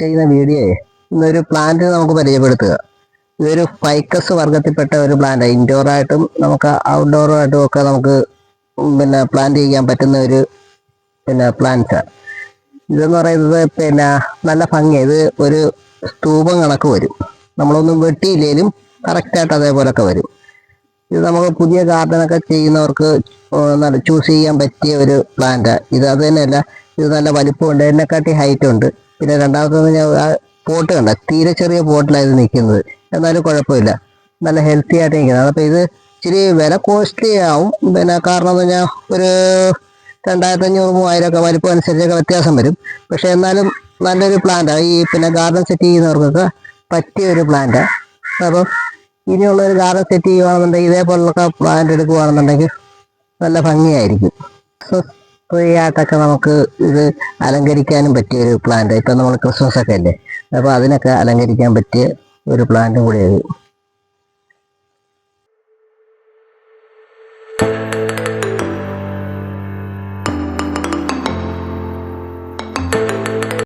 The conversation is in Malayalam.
ചെയ്യുന്ന വീഡിയോയെ ഇന്നൊരു പ്ലാന്റ് നമുക്ക് പരിചയപ്പെടുത്തുക. ഇതൊരു ഫൈക്കസ് വർഗത്തിൽപ്പെട്ട ഒരു പ്ലാന്റ് ഇൻഡോർ ആയിട്ടും നമുക്ക് ഔട്ട്ഡോർ ആയിട്ടും ഒക്കെ നമുക്ക് പിന്നെ പ്ലാന്റ് ചെയ്യാൻ പറ്റുന്ന ഒരു പിന്നെ പ്ലാന്റ്സാണ് ഇതെന്ന് പറയുന്നത് പിന്നെ നല്ല ഭംഗിയാണ് ഇത് ഒരു സ്തൂപം കണക്ക് വരും. നമ്മളൊന്നും വെട്ടിയില്ലെങ്കിലും കറക്റ്റായിട്ട് അതേപോലൊക്കെ വരും. ഇത് നമുക്ക് പുതിയ ഗാർഡനൊക്കെ ചെയ്യുന്നവർക്ക് നല്ല ചൂസ് ചെയ്യാൻ പറ്റിയ ഒരു പ്ലാന്റാണ് ഇത് അത് തന്നെയല്ല ഇത് നല്ല വലിപ്പമുണ്ട്. എന്നെക്കാട്ടി ഹൈറ്റ് ഉണ്ട്. പിന്നെ രണ്ടാമത്തത് ഞാൻ ആ പോട്ട് കണ്ട തീരെ ചെറിയ പോട്ടിലായിരുന്നു നിൽക്കുന്നത്. എന്നാലും കുഴപ്പമില്ല. നല്ല ഹെൽത്തി ആയിട്ട് നിൽക്കുന്നത്. അപ്പോൾ ഇത് ഇച്ചിരി വില കോസ്റ്റ്ലി ആവും. പിന്നെ കാരണം എന്ന് പറഞ്ഞാൽ ഒരു രണ്ടായിരത്തി അഞ്ഞൂറ് മൂവായിരം ഒക്കെ വലിപ്പം അനുസരിച്ചൊക്കെ വ്യത്യാസം വരും. പക്ഷെ എന്നാലും നല്ലൊരു പ്ലാന്റാണ് ഈ പിന്നെ ഗാർഡൻ സെറ്റ് ചെയ്യുന്നവർക്കൊക്കെ പറ്റിയ ഒരു പ്ലാന്റാണ് അപ്പം ഇനിയുള്ള ഒരു ഗാർഡൻ സെറ്റ് ചെയ്യുകയാണെന്നുണ്ടെങ്കിൽ ഇതേപോലുള്ള പ്ലാന്റ് എടുക്കുകയാണെന്നുണ്ടെങ്കിൽ നല്ല ഭംഗിയായിരിക്കും. ഫ്രീ ആയിട്ടൊക്കെ നമുക്ക് ഇത് അലങ്കരിക്കാനും പറ്റിയ ഒരു പ്ലാന്റ് ഇപ്പം നമ്മൾ ക്രിസ്മസ് ഒക്കെ അല്ലേ? അപ്പോൾ അതിനൊക്കെ അലങ്കരിക്കാൻ പറ്റിയ ഒരു പ്ലാന്റും കൂടിയത്